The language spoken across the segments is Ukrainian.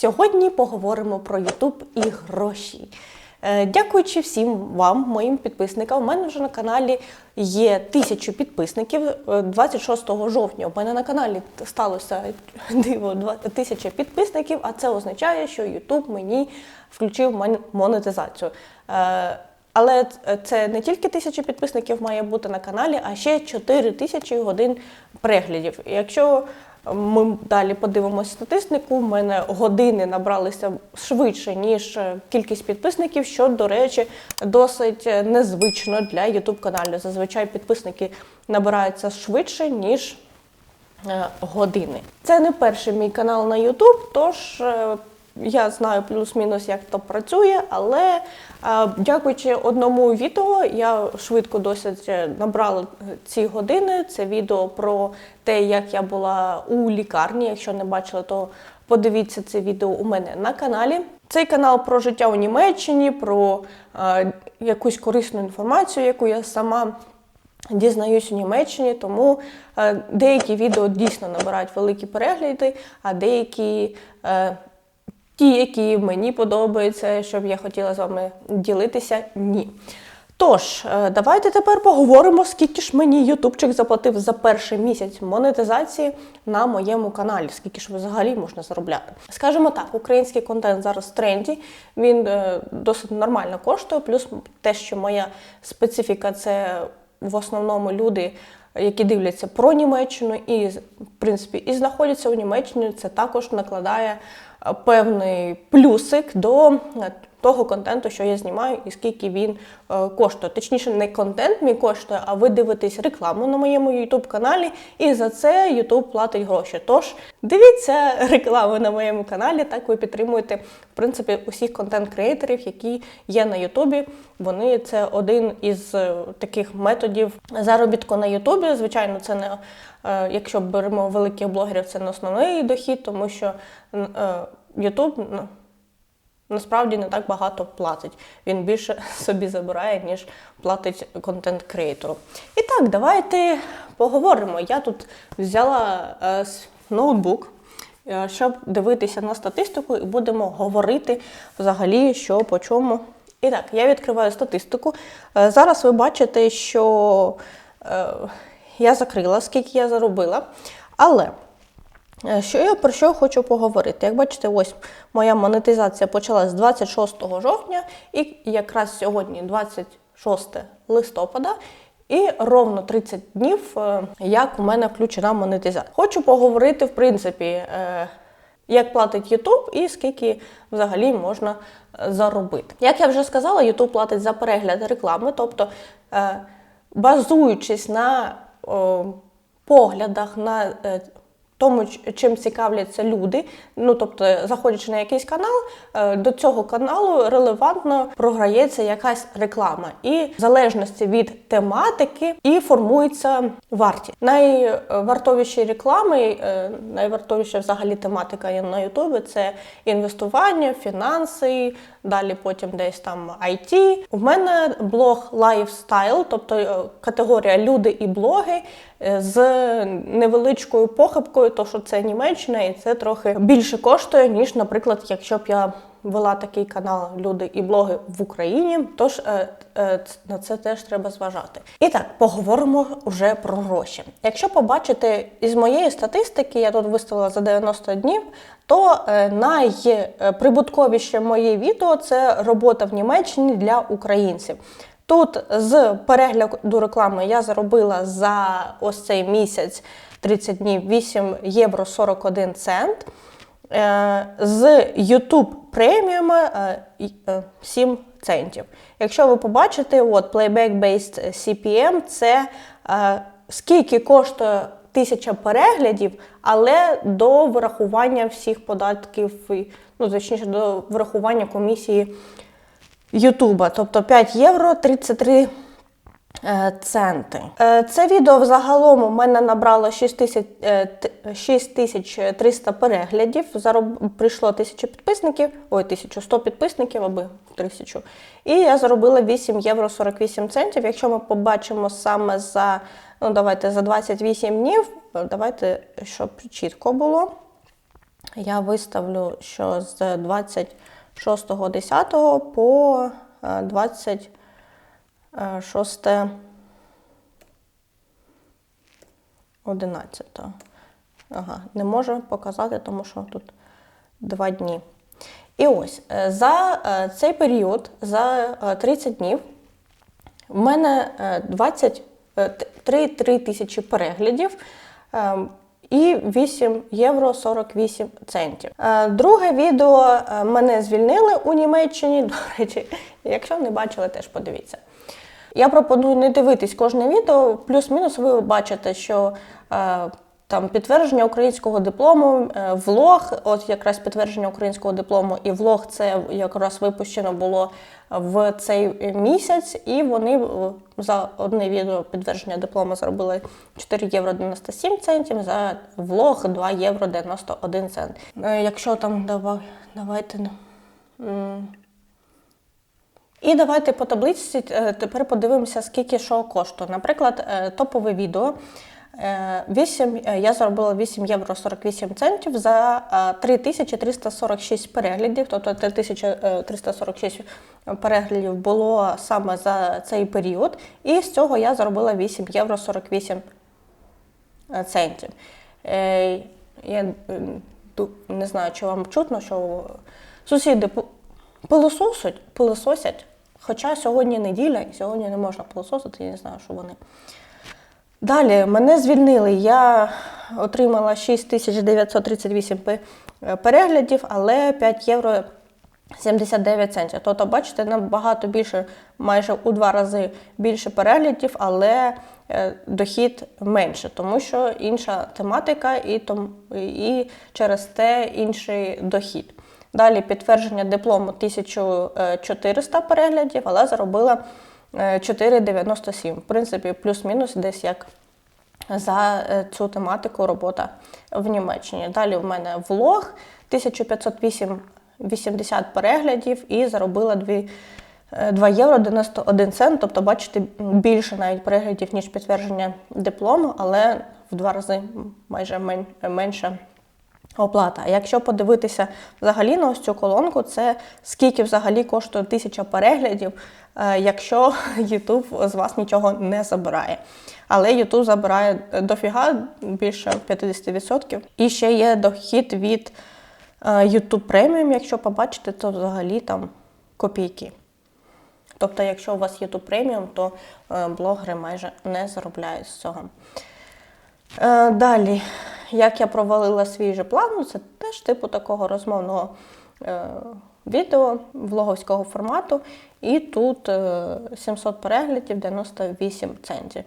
Сьогодні поговоримо про YouTube і гроші. Е, Дякуючи всім вам, моїм підписникам, у мене вже на каналі є тисячу підписників. Е, 26 жовтня у мене на каналі сталося диво тисяча підписників, а це означає, що YouTube мені включив монетизацію. Е, Але це не тільки тисяча підписників має бути на каналі, а ще 4 тисячі годин переглядів. Якщо ми далі подивимося статистику, У мене години набралися швидше, ніж е, кількість підписників, що, до речі, досить е, незвично для YouTube каналу. Зазвичай підписники набираються швидше, ніж е, години. Це не перший мій канал на YouTube, тож я знаю плюс-мінус, як то працює, але е, дякуючи одному відео, я швидко досить е, набрала е, ці години. Це відео про те, як я була у лікарні. Якщо не бачили, то подивіться це відео у мене на каналі. Цей канал про життя у Німеччині, про е, якусь корисну інформацію, яку я сама дізнаюсь у Німеччині, тому деякі відео дійсно набирають великі перегляди, а деякі ті, які мені подобаються, щоб я хотіла з вами ділитися, ні. Тож, е, давайте тепер поговоримо, скільки ж мені Ютубчик заплатив за перший місяць монетизації на моєму каналі, скільки ж взагалі можна заробляти. Скажімо так, український контент зараз в тренді, він е, досить нормально коштує, плюс те, що моя специфіка це в основному люди, які дивляться про Німеччину і, в принципі, і знаходяться у Німеччині, це також накладає е, певний плюсик до е, того контенту, що я знімаю, і скільки він е, коштує. Точніше, не контент мій коштує, а ви дивитесь рекламу на моєму YouTube каналі, і за це YouTube платить гроші. Тож дивіться рекламу на моєму каналі, так ви підтримуєте в принципі усіх контент-креаторів, які є на Ютубі. Вони це один із е, таких методів заробітку на Ютубі. Звичайно, це не е, якщо беремо великих блогерів, це не основний дохід, тому що Ютуб насправді не так багато платить. Він більше собі забирає, ніж платить контент-креатору. І так, давайте поговоримо. Я тут взяла е, ноутбук. е, Щоб дивитися на статистику, і будемо говорити взагалі, що по чому. І так, я відкриваю статистику. Е, Зараз ви бачите, що е, я закрила, скільки я заробила. Але Що я про що хочу поговорити? Як бачите, ось моя монетизація почалась з 26 жовтня, і якраз сьогодні 26 листопада, і ровно 30 днів, е, як у мене включена монетизація. Хочу поговорити, в принципі, е, як платить YouTube і скільки взагалі можна е, заробити. Як я вже сказала, YouTube платить за перегляд реклами, тобто е, базуючись на поглядах, на е, тому, чим цікавляться люди. Ну тобто, заходячи на якийсь канал, е, до цього каналу релевантно програється якась реклама, і в залежності від тематики і формується вартість. Найвартовіші реклами, е, найвартовіша взагалі тематика на Ютубі це інвестування, фінанси, далі потім десь там IT. У мене блог лайфстайл, тобто е, категорія люди і блоги з невеличкою похибкою, то що це Німеччина, і це трохи більше коштує, ніж, наприклад, якщо б я вела такий канал Люди і блоги в Україні. Тож е, е, на це теж треба зважати. І так, поговоримо вже про гроші. Якщо побачите із моєї статистики, я тут виставила за 90 днів, то е, найприбутковіше моє відео це робота в Німеччині для українців. Тут з перегляду реклами я заробила за ось цей місяць 30 днів 8 євро 41 цент. Е, З YouTube преміуми е, і- е, 7 центів. Якщо ви побачите, от Playback-based CPM це е, скільки коштує тисяча переглядів, але до врахування всіх податків, ну точніше, до врахування комісії Ютуба, тобто 5 євро 33 е, Е, центи. Е, це відео взагалом у мене набрало 6300 е, переглядів. Зароб... Прийшло 1000 підписників, ой, 1100 підписників аби 1000. І я заробила 8 євро 48 центів. Якщо ми побачимо саме за ну давайте за 28 днів, давайте, щоб чітко було. Я виставлю, що з 26.10 по 20. Е, шосте, одинадцяте. Ага, не можу показати, тому що тут два дні. І ось е, за е, цей період, за 30 днів, в мене 23 тисячі переглядів ем, і 8 євро 48 центів. Друге відео мене звільнили у Німеччині. До речі, якщо не бачили, теж подивіться. Я пропоную не дивитись кожне відео. Плюс-мінус ви бачите, що е, там підтвердження українського диплому, е, влог, от якраз підтвердження українського диплому, і влог це якраз випущено було в цей місяць, і вони е, за одне відео підтвердження диплому зробили 4 євро 97 центів, за влог 2 євро 91 цент. Якщо там давайте. І давайте по таблиці е, тепер подивимося, скільки що коштує. Наприклад, е, топове відео. е, 8, е, я заробила 8 євро 48 центів за е, 3346 переглядів, тобто 3346 переглядів було саме за цей період. І з цього я заробила 8 євро 48 е, центів. Я не знаю, чи вам чутно, що сусіди пилососять, пилососять. Хоча сьогодні неділя і сьогодні не можна пилососити, я не знаю, що вони. Далі мене звільнили. Я отримала 6938 переглядів, але 5 євро 79 центів. Тобто, бачите, набагато більше, майже у два рази більше переглядів, але е, дохід менше, тому що інша тематика і, і через те інший дохід. Далі підтвердження диплому 1400 переглядів, але заробила е, 4,97. В принципі, плюс-мінус десь як за е, цю тематику робота в Німеччині. Далі в мене влог 1508 80 переглядів і заробила 2, 2 євро 91 цент. Тобто, бачите, більше навіть переглядів, ніж підтвердження диплому, але в два рази майже мен- менше оплата. А якщо подивитися взагалі на ось цю колонку, це скільки взагалі коштує тисяча переглядів, е, якщо YouTube з вас нічого не забирає. Але YouTube забирає дофіга більше 50%. І ще є дохід від е, YouTube Premium, якщо побачите, то взагалі там копійки. Тобто, якщо у вас YouTube Premium, то е, блогери майже не заробляють з цього. Далі, як я провалила свій же план, ну, це теж типу такого розмовного е, відео влоговського формату. І тут е, 700 переглядів, 98 центів.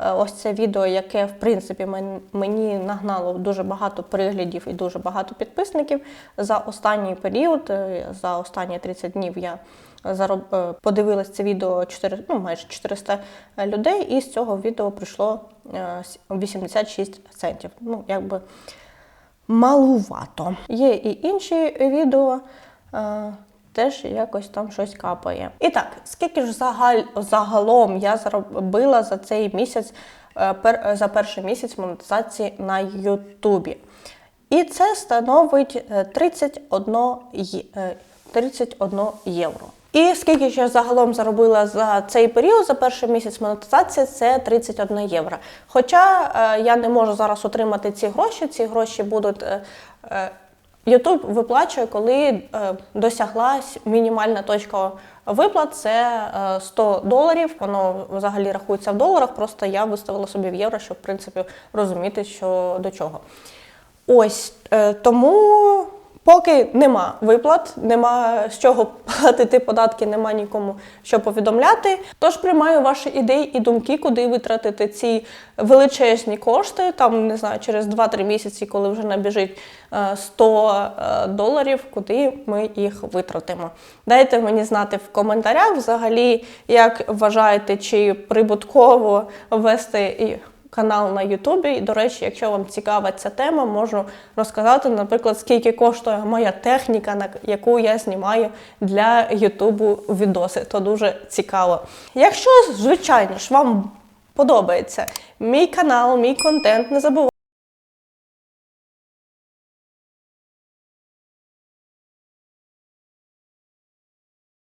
Е, Ось це відео, яке в принципі мені нагнало дуже багато переглядів і дуже багато підписників. За останній період, е, за останні 30 днів я зароб... е, подивилась це відео 4, ну, майже 400 людей, і з цього відео прийшло е, 86 центів. Ну, якби малувато. Є і інші відео. Е, Теж якось там щось капає. І так, скільки ж загаль, загалом я заробила за цей місяць, е, пер, за перший місяць монетизації на Ютубі? І це становить е, 31, е, 31 євро. І скільки ж я загалом заробила за цей період, за перший місяць монетизації, це 31 євро. Хоча е, я не можу зараз отримати ці гроші, ці гроші будуть. е, YouTube виплачує, коли е, досяглась мінімальна точка виплат, це е, 100 доларів. Воно взагалі рахується в доларах. Просто я виставила собі в євро, щоб в принципі розуміти, що до чого. Ось е, тому поки нема виплат, нема з чого платити податки, нема нікому що повідомляти. Тож приймаю ваші ідеї і думки, куди витратити ці величезні кошти. Там не знаю, через 2-3 місяці, коли вже набіжить е, 100 е, доларів, куди ми їх витратимо. Дайте мені знати в коментарях взагалі, як вважаєте, чи прибутково вести і канал на Ютубі. І, до речі, якщо вам цікава ця тема, можу розказати, наприклад, скільки коштує моя техніка, на яку я знімаю для Ютубу відоси. То дуже цікаво. Якщо, звичайно ж, вам подобається мій канал, мій контент, не забувайте.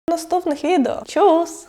Наступних відео. Чус!